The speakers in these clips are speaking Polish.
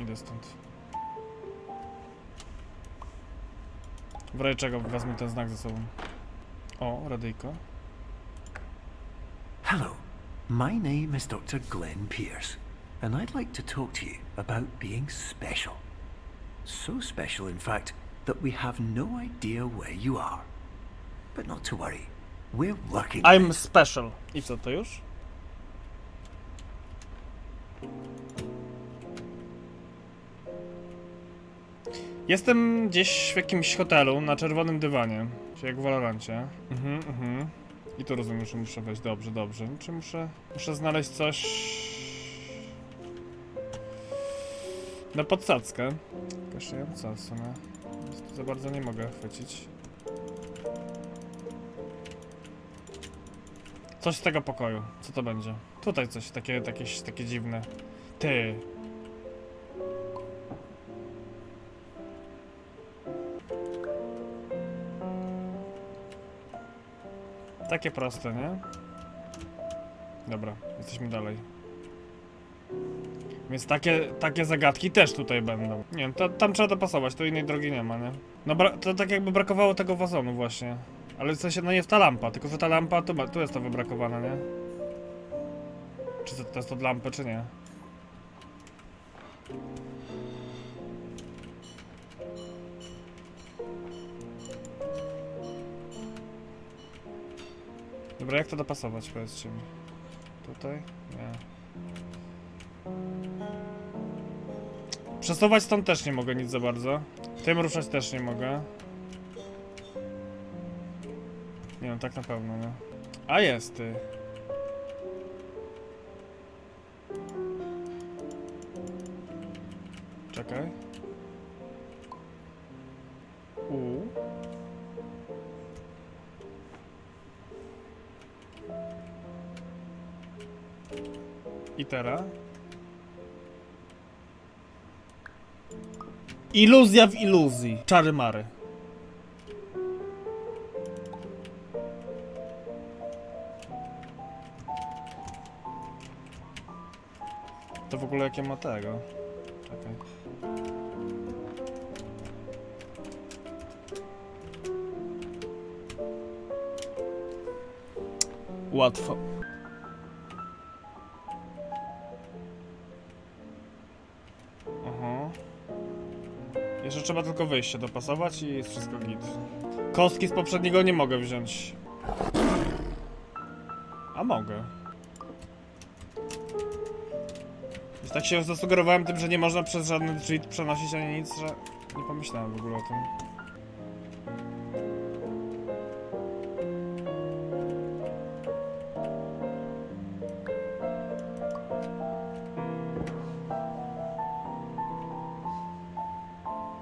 Idę stąd. W razie czego wezmę ten znak ze sobą. O, radyjko. Hello, my name is Dr. Glenn Pierce, and I'd like to talk to you about being special. So special, in fact, that we have no idea where you are. But not to worry, we're working. I'm special. I co, to już? Jestem gdzieś w jakimś hotelu na czerwonym dywanie, czy jak w Valorancie. Mhm, mhm. I tu rozumiem, że muszę wejść. Dobrze, dobrze. Czy muszę, muszę znaleźć coś... Na podsadzkę. Co w sumie. Za bardzo nie mogę chwycić. Coś z tego pokoju. Co to będzie? Tutaj coś takie, takie, takie dziwne. Ty. Takie proste, nie? Dobra, jesteśmy dalej. Więc takie, takie zagadki też tutaj będą. Nie wiem, to, tam trzeba dopasować, to innej drogi nie ma, nie? No to tak jakby brakowało tego wazonu właśnie. Ale w sensie, no jest ta lampa, tylko że ta lampa, tu, tu jest to wybrakowana, nie? Czy to, to jest od lampy, czy nie? Dobra, jak to dopasować, powiedzcie mi. Tutaj? Nie. Przesuwać stąd też nie mogę nic za bardzo. Tym ruszać też nie mogę. Nie no, tak na pewno, nie? A jest, ty. Czekaj. Teraz? Iluzja w iluzji. Czary mary. To w ogóle jakie ma tego? Czekaj. Łatwo. Trzeba tylko wyjście dopasować i jest wszystko git. Kostki z poprzedniego nie mogę wziąć. A mogę. Już tak się zasugerowałem tym, że nie można przez żadny cheat przenosić ani nic, że nie pomyślałem w ogóle o tym.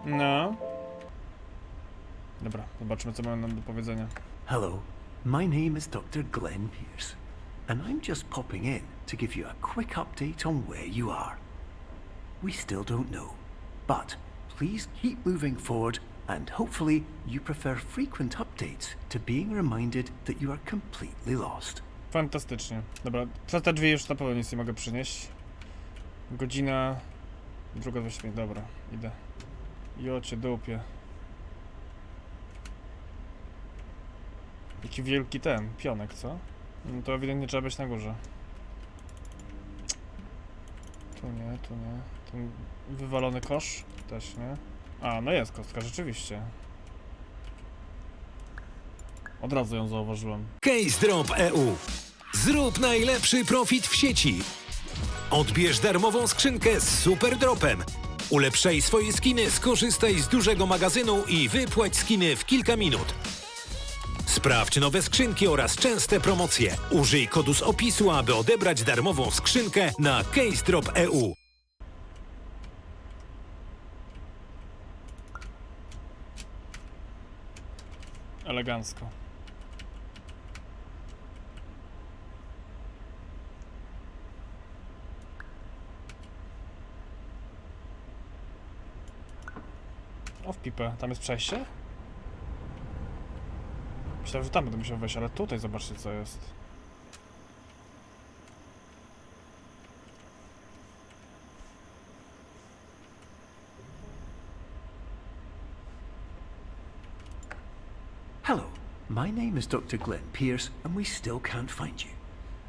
No. Dobra, zobaczmy co mają nam do powiedzenia. Hello, my name is Dr. Glenn Pierce, and I'm just popping in to give you a quick update on where you are. We still don't know, but please keep moving forward, and hopefully you prefer frequent updates to being reminded that you are completely lost. Fantastycznie. Dobra, przez te drzwi już na pewno nic nie mogę przynieść. Godzina... Druga 25, dobra, idę. Jocie, dupie. Jaki wielki ten, pionek, co? No to ewidentnie trzeba być na górze. Tu nie, tu nie. Ten wywalony kosz? Też nie. A, no jest kostka, rzeczywiście. Od razu ją zauważyłem. Case Drop EU. Zrób najlepszy profit w sieci. Odbierz darmową skrzynkę z super dropem. Ulepszaj swoje skiny, skorzystaj z dużego magazynu i wypłać skiny w kilka minut. Sprawdź nowe skrzynki oraz częste promocje. Użyj kodu z opisu, aby odebrać darmową skrzynkę na Case Drop E EU. Elegancko. O, w pipę. Tam jest przejście? Myślałem, że tam będę musiał wejść, ale tutaj zobaczcie co jest. Hello, my name is Dr. Glenn Pierce, and we still can't find you.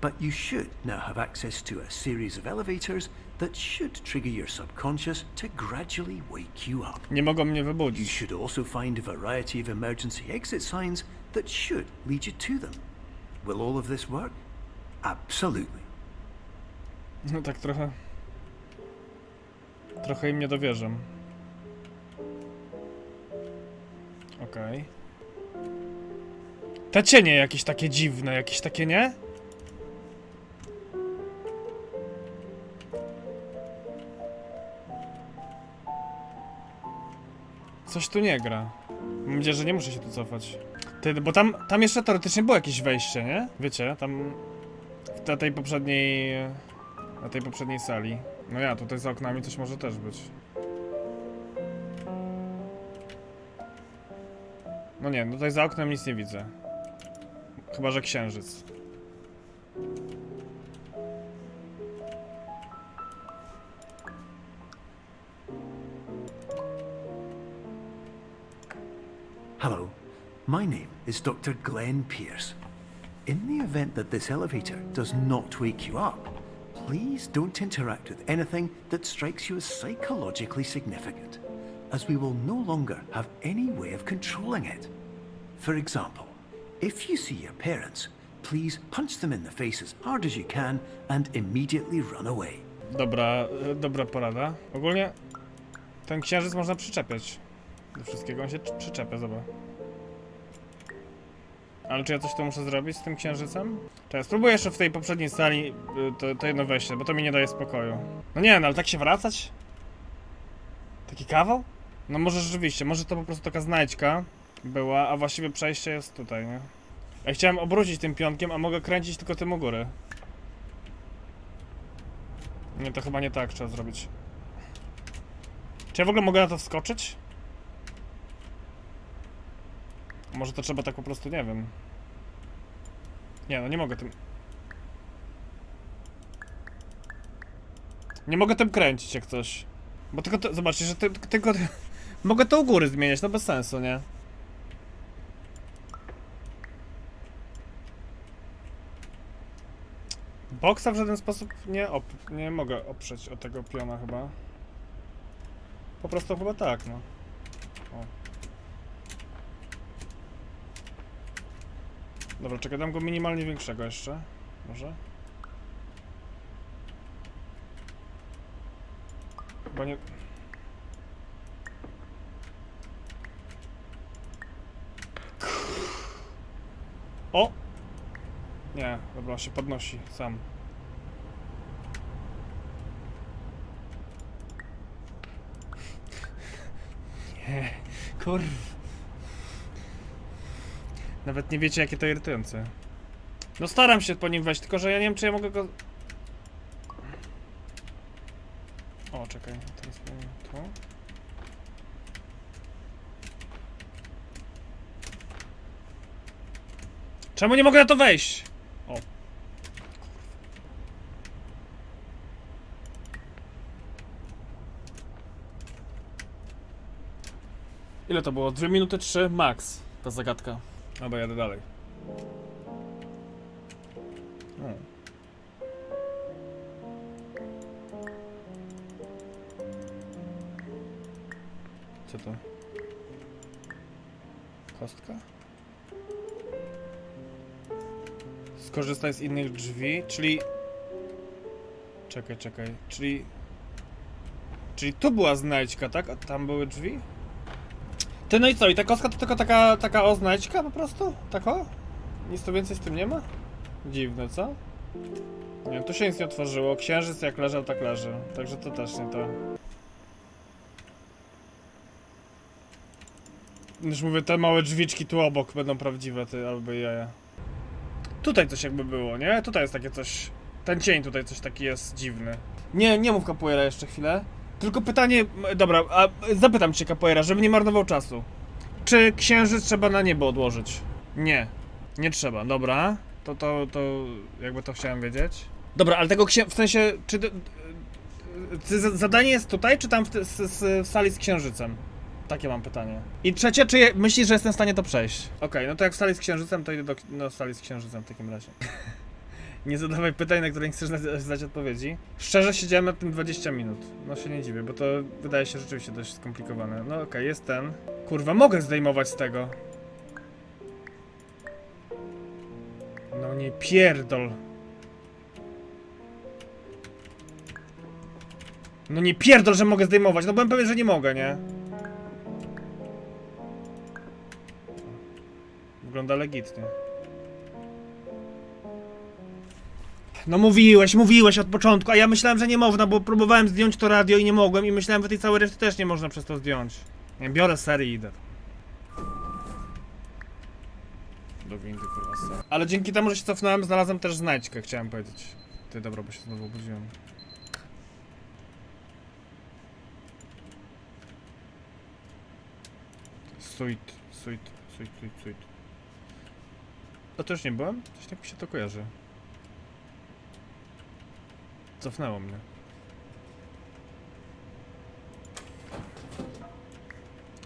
But you should now have access to a series of elevators that should trigger your subconscious to gradually wake you up. Nie mogą mnie You wybudzić. should also find a variety of emergency exit signs that should lead you to them. Will all of this work? Absolutely. No tak trochę... Trochę im nie dowierzam. Okej. Te cienie jakieś takie dziwne, jakieś takie, nie? Coś tu nie gra. Mam nadzieję, że nie muszę się tu cofać. Ty, bo tam, tam jeszcze teoretycznie było jakieś wejście, nie? Wiecie, tam... Te, tej poprzedniej... Na tej poprzedniej sali. No ja, tutaj za oknami coś może też być. No nie, tutaj za oknem nic nie widzę. Chyba, że księżyc. Hello, my name is Dr. Glenn Pierce. In the event that this elevator does not wake you up, please don't interact with anything that strikes you as psychologically significant, as we will no longer have any way of controlling it. For example, if you see your parents, please punch them in the face as hard as you can and immediately run away. Dobra, dobra porada. Ogólnie ten księżyc można przyczepiać. Do wszystkiego on się cz- przyczepia, zobacz. Ale czy ja coś tu muszę zrobić z tym księżycem? Czekaj, spróbuję jeszcze w tej poprzedniej sali y, to, to jedno wejście, bo to mi nie daje spokoju. No nie, no ale tak się wracać? Taki kawał? No może rzeczywiście, może to po prostu taka znajdźka była, a właściwie przejście jest tutaj, nie? Ja chciałem obrócić tym pionkiem, a mogę kręcić tylko tym u góry. Nie, to chyba nie tak trzeba zrobić. Czy ja w ogóle mogę na to wskoczyć? Może to trzeba tak po prostu, nie wiem. Nie, no nie mogę tym... Nie mogę tym kręcić jak coś. Bo tylko to, zobaczcie, że ty, tylko... Mogę to u góry zmieniać, no bez sensu, nie? Boksa w żaden sposób nie, op nie mogę oprzeć od tego piona chyba. Po prostu chyba tak, no. Dobra, czekaj, dam go minimalnie większego jeszcze. Może? Chyba nie... O! Nie, dobra, się podnosi sam. Nie, kurw. Nawet nie wiecie, jakie to irytujące. No staram się po nim wejść, tylko że ja nie wiem, czy ja mogę go... O, czekaj, teraz to. Czemu nie mogę na to wejść? O. Ile to było? 2 minuty 3 max ta zagadka. Dobra, jadę dalej. O. Co to? Kostka? Skorzystaj z innych drzwi, czyli... Czekaj, czekaj, czyli... Czyli tu była znajdźka, tak? A tam były drzwi? Ty, no i co? I ta kostka to tylko taka, taka oznajdźka po prostu? Tako? Nic tu więcej z tym nie ma? Dziwne, co? Nie tu się nic nie otworzyło. Księżyc jak leżał, tak leży. Także to też nie to. Już mówię, te małe drzwiczki tu obok będą prawdziwe, ty, albo jaja. Tutaj coś jakby było, nie? Tutaj jest takie coś... Ten cień tutaj coś taki jest dziwny. Nie, nie mów Capoeira jeszcze chwilę. Tylko pytanie... Dobra, a zapytam cię Capoeira, żeby nie marnował czasu. Czy księżyc trzeba na niebo odłożyć? Nie. Nie trzeba, dobra. To, to, to... jakby to chciałem wiedzieć. Dobra, ale tego księ... w sensie... Czy... d- zadanie jest tutaj, czy tam w, w sali z księżycem? Takie mam pytanie. I trzecie, czy je, myślisz, że jestem w stanie to przejść? Okej, no to jak stali z księżycem, to idę do no, stali z księżycem w takim razie. nie zadawaj pytań, na które nie chcesz znać- odpowiedzi. Szczerze siedziałem nad tym 20 minut. No się nie dziwię, bo to wydaje się rzeczywiście dość skomplikowane. No okej, jest ten. Kurwa, mogę zdejmować z tego. No nie pierdol. No nie pierdol, że mogę zdejmować. No byłem pewien, że nie mogę, nie? Wygląda legitnie. No mówiłeś, mówiłeś od początku, a ja myślałem, że nie można, bo próbowałem zdjąć to radio i nie mogłem i myślałem, że tej całej reszty też nie można przez to zdjąć. Nie, biorę serię i idę. Do windy, kurwa. Ale dzięki temu, że się cofnąłem, znalazłem też znajdźkę, chciałem powiedzieć. Ty, dobra, bo się znowu obudziłem. Sweet, sweet, sweet, sweet, sweet. To też nie byłem? Coś tak mi się to kojarzy. Cofnęło mnie.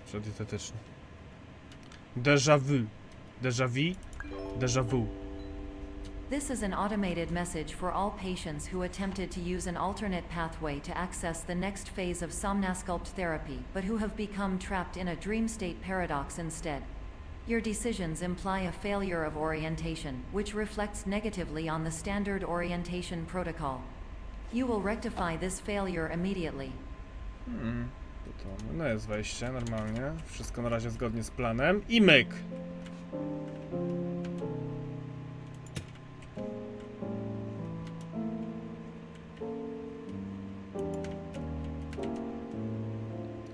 Przeddietetyczny. Déjà vu. Déjà vu. Déjà vu. This is an automated message for all patients who attempted to use an alternate pathway to access the next phase of somnasculpt therapy, but who have become trapped in a dream state paradox instead. Your decisions imply a failure of orientation, which reflects negatively on the standard orientation protocol. You will rectify this failure immediately. Hmm. To, to, no jest wejście, normalnie. Wszystko na razie zgodnie z planem. I myk.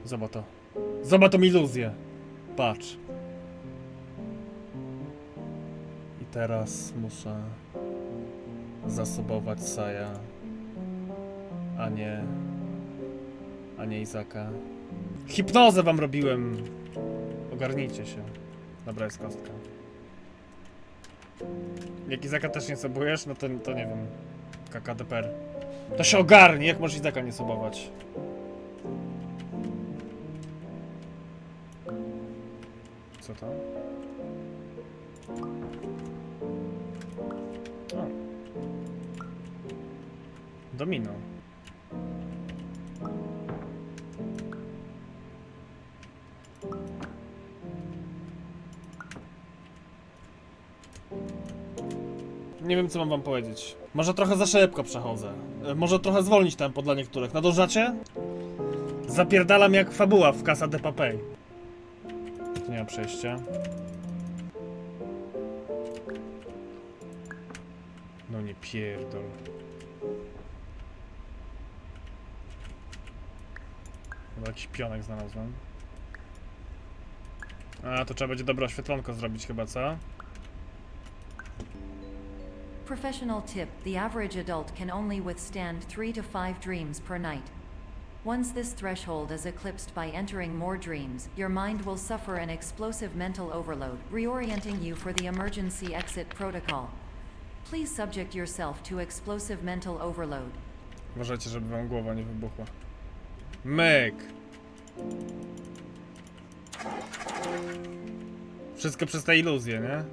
Zobacz to. Zobacz tą iluzję. Patrz. I teraz muszę zasobować Saja, a nie a nie Izaka. Hipnozę wam robiłem. Ogarnijcie się. Dobra jest kostka. Jak Izaka też nie sobujesz, no to, to nie wiem. KKDPR. To się ogarnie, jak możesz Izaka nie sobować? Co to? O. Domino. Nie wiem, co mam wam powiedzieć. Może trochę za szybko przechodzę. E, Może trochę zwolnić tempo dla niektórych. Nadążacie? Zapierdalam jak fabuła w Casa de Papel. Tu nie ma przejścia. No nie pierdol. Chyba jakiś pionek znalazłem. A, to trzeba będzie dobre oświetlonko zrobić chyba, co? Professional tip the average adult can only withstand 3 to 5 dreams per night. Once this threshold is eclipsed by entering more dreams, your mind will suffer an explosive mental overload, reorienting you for the emergency exit protocol. Please subject yourself to explosive mental overload. Uważajcie, żeby wam głowa nie wybuchła. Myk! Wszystko przez te iluzje, nie?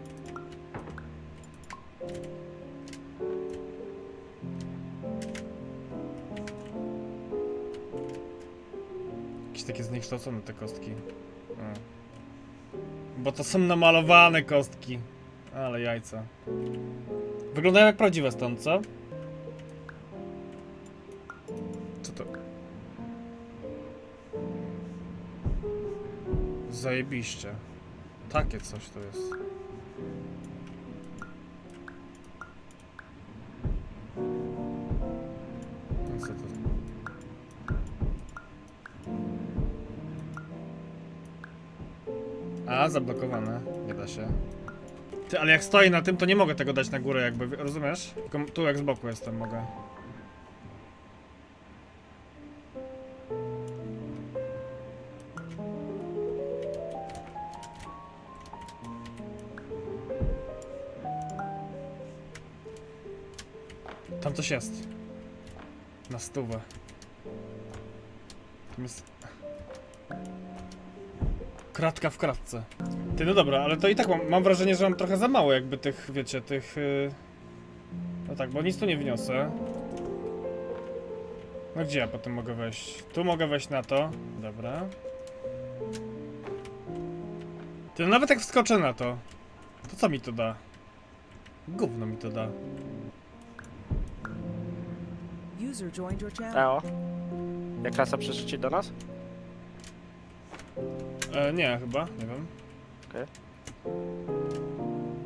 Takie zniekształcone te kostki. O. Bo to są namalowane kostki. Ale jajca. Wyglądają jak prawdziwe stąd, co? Co to? Zajebiście. Takie coś to jest. Zablokowane. Nie da się. Ty, ale jak stoi na tym, to nie mogę tego dać na górę jakby, rozumiesz? Tylko tu jak z boku jestem, mogę. Tam coś jest. Na stówę. Tam jest... Kratka w kratce. Ty, no dobra, ale to i tak mam, mam wrażenie, że mam trochę za mało jakby tych, wiecie, tych... Yy... No tak, bo nic tu nie wniosę. No gdzie ja potem mogę wejść? Tu mogę wejść na to. Dobra. Ty, no nawet jak wskoczę na to, to co mi to da? Gówno mi to da. User joined your channel. Eo. Jak klasa przyszli do nas? E, nie, chyba, nie wiem. Okej.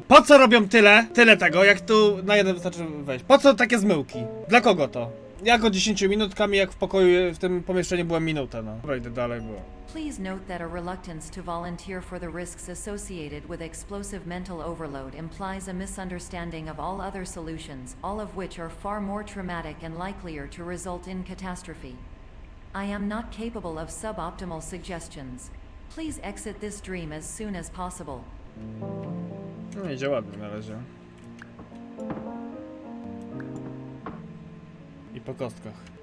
Po co robią tyle, tyle tego, jak tu na jeden wystarczy wejść? Po co takie zmyłki? Dla kogo to? Jako 10 minutkami, jak w pokoju, w tym pomieszczeniu byłem minutę, no. Wejdę dalej, bo... Please note that a reluctance to volunteer for the risks associated with explosive mental overload implies a misunderstanding of all other solutions, all of which are far more traumatic and likelier to result in catastrophe. I am not capable of suboptimal suggestions. Please exit this dream as soon as possible. No idzie na razie. I po kostkach.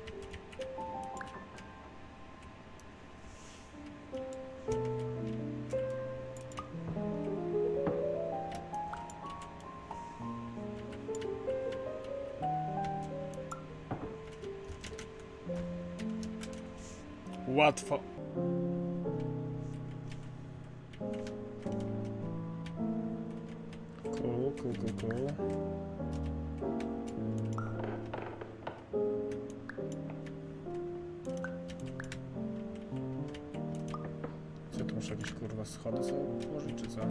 Łatwo. Cool, cool, cool, cool. Co tu muszę jakieś kurwa schody sobie ułożyć, czy co?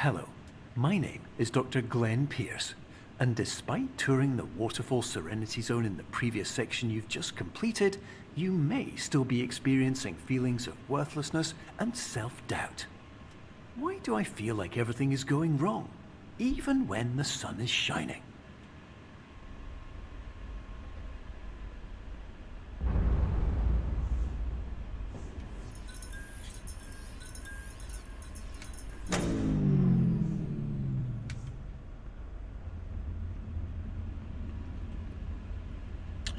Hello, my name is Dr. Glenn Pierce, and despite touring the Waterfall Serenity Zone in the previous section you've just completed, you may still be experiencing feelings of worthlessness and self doubt. Why do I feel like everything is going wrong, even when the sun is shining?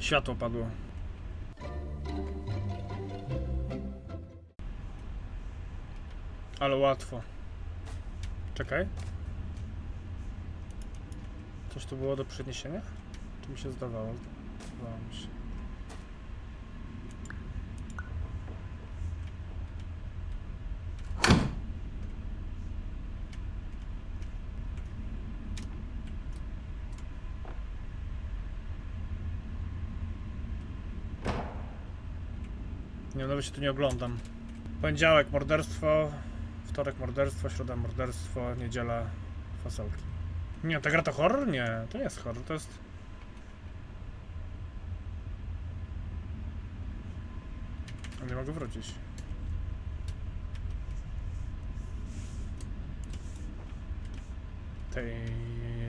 Światło padło. Ale łatwo. Czekaj. Coś tu było do przeniesienia? Czy mi się zdawało? Zdawało mi się. Nawet się tu nie oglądam. Poniedziałek morderstwo, wtorek morderstwo, środa morderstwo, niedziela fasolki. Nie, ta gra to horror? Nie, to nie jest horror, to jest... A Nie mogę wrócić. Tej...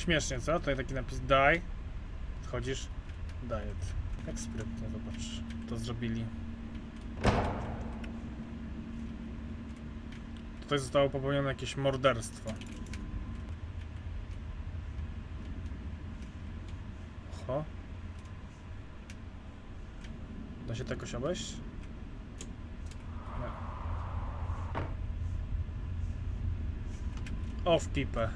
Śmiesznie, co? Tutaj taki napis "daj", Wchodzisz, diet. Jak sprytnie, zobacz. To zrobili. Tutaj zostało popełnione jakieś morderstwo. Oho. Da się to jakoś obejść? Nie. O w pipę.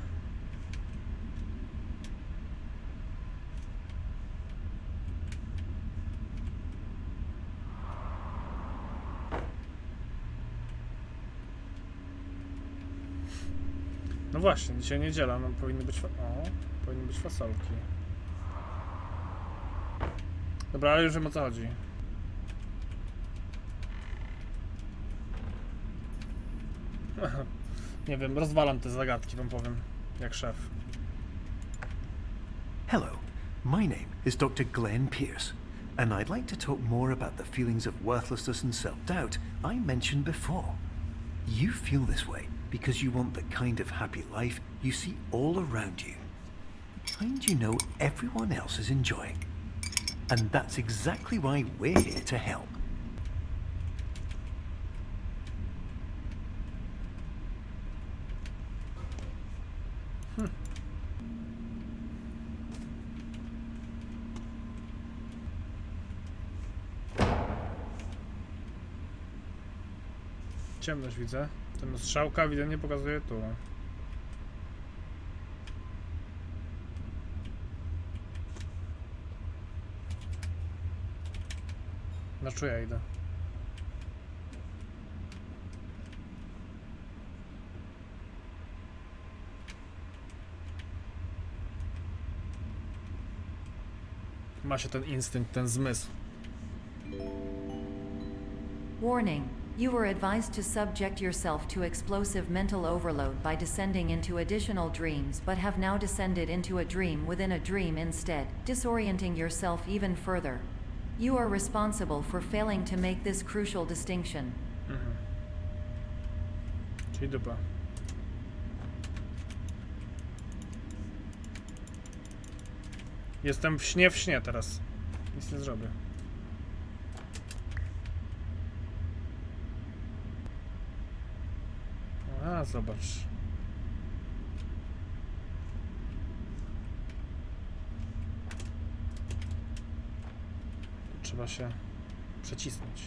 Właśnie, dzisiaj niedziela, no powinny być... O, powinny być fasolki. Dobra, ale już wiem o co chodzi. Nie wiem, rozwalam te zagadki, wam powiem, jak szef. Hello, my name is Dr. Glenn Pierce, and I'd like to talk more about the feelings of worthlessness and self doubt I mentioned before. You feel this way because you want the kind of happy life you see all around you. The Kind you know everyone else is enjoying. And that's exactly why we're here to help. Ciemność widzę. Ten strzałka ewidentnie pokazuje tu. Na czuja idę. Ma się ten instynkt, ten zmysł. Warning. You were advised to subject yourself to explosive mental overload by descending into additional dreams, but have now descended into a dream within a dream instead, disorienting yourself even further. You are responsible for failing to make this crucial distinction. Mm-hmm. Dupa. Jestem w śnie w śnie teraz. Nic nie zrobię. Zobacz. Trzeba się przecisnąć.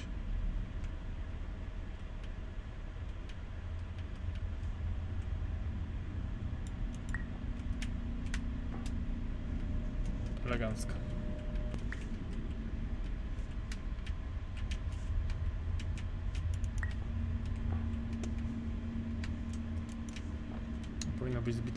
Elegancko.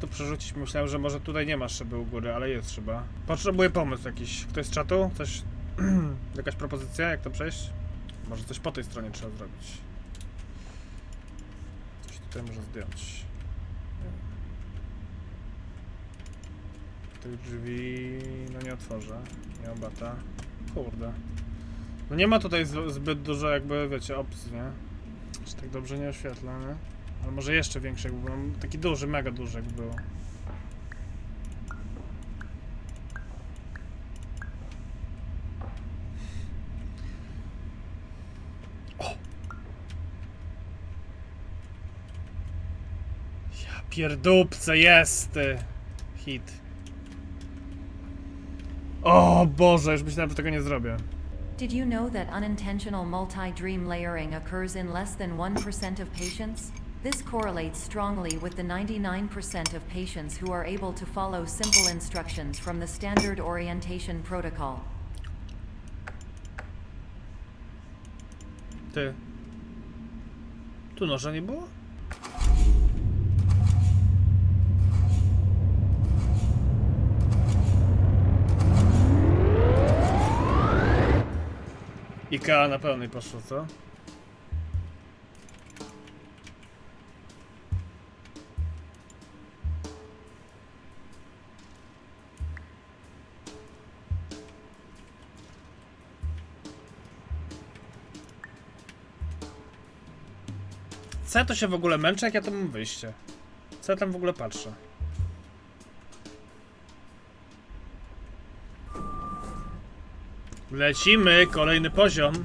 To przerzucić, myślałem, że może tutaj nie ma szyby u góry, ale jest szyba. Potrzebuję pomysł jakiś. Ktoś z czatu? Coś... Jakaś propozycja, jak to przejść? Może coś po tej stronie trzeba zrobić. Coś tutaj może zdjąć. Tych drzwi... no nie otworzę. Nie obata. Kurde. No nie ma tutaj zbyt dużo jakby, wiecie, opcji, nie? Aż tak dobrze nie oświetla, nie? Ale może jeszcze większy jakby był. Taki duży, mega duży jakby! Ja pierdupce, jest! Hit. O Boże, już myślałem, że tego nie zrobię. Did you know that unintentional multi-dream layering occurs in less than 1% of patients? This correlates strongly with the 99% of patients who are able to follow simple instructions from the standard orientation protocol. Ty. Tu noża nie było? Ikea na pełnej poszło, co? Ja to się w ogóle męczę, jak ja to mam wyjście? Co tam w ogóle patrzę? Lecimy, kolejny poziom.